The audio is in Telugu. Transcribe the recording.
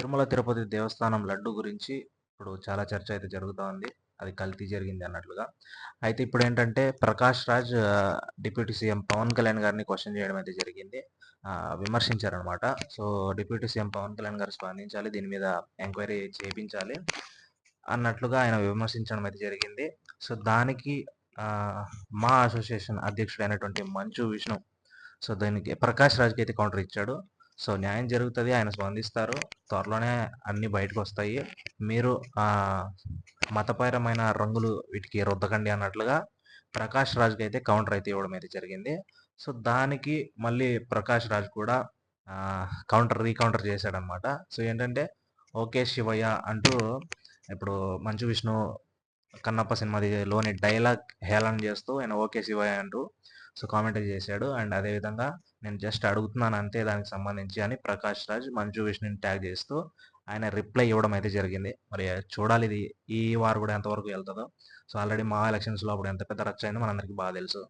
తిరుమల తిరుపతి దేవస్థానం లడ్డు గురించి ఇప్పుడు చాలా చర్చ అయితే జరుగుతూ ఉంది. అది కల్తీ జరిగింది అన్నట్లుగా. అయితే ఇప్పుడు ఏంటంటే ప్రకాష్ రాజ్ డిప్యూటీ సీఎం పవన్ కళ్యాణ్ గారిని క్వశ్చన్ చేయడం అయితే జరిగింది. విమర్శించారనమాట so deputy CM Pawan Kalyan garu స్పందించాలి దీని మీద ఎంక్వైరీ చేయించాలి అన్నట్లుగా ఆయన విమర్శించడం అయితే జరిగింది. సో దానికి మా అసోసియేషన్ అధ్యక్షుడైనటువంటి మంచు విష్ణు సో దానికి ప్రకాష్ రాజ్కి అయితే కౌంటర్ ఇచ్చాడు. సో న్యాయం జరుగుతుంది ఆయన స్పందిస్తారు. త్వరలోనే అన్ని బయటకు వస్తాయి మీరు మతపరమైన రంగులు వీటికి రుద్దకండి అన్నట్లుగా ప్రకాష్ రాజ్కి అయితే కౌంటర్ అయితే ఇవ్వడం అయితే జరిగింది. సో దానికి మళ్ళీ ప్రకాష్ రాజ్ కూడా కౌంటర్ రీకౌంటర్ చేశాడనమాట సో ఏంటంటే ఓకే శివయ్య అంటూ ఇప్పుడు మంచు విష్ణు కన్నప్ప సినిమాలోని డైలాగ్ హేళన చేస్తూ ఆయన ఓకే శివయ్య అంటూ సో కామెంట్ చేశాడు. అండ్ అదేవిధంగా నేను జస్ట్ అడుగుతున్నాను అంతే దానికి సంబంధించి అని ప్రకాష్ రాజ్ మంజు విష్ణుని ట్యాగ్ చేస్తూ ఆయన రిప్లై ఇవ్వడం అయితే జరిగింది. మరి చూడాలి ఇది. ఈ వారు కూడా ఎంతవరకు వెళ్తుందో. సో ఆల్రెడీ మా ఎలక్షన్స్లో అప్పుడు ఎంత పెద్ద రచ్చ అయిందో మనందరికీ బాగా తెలుసు.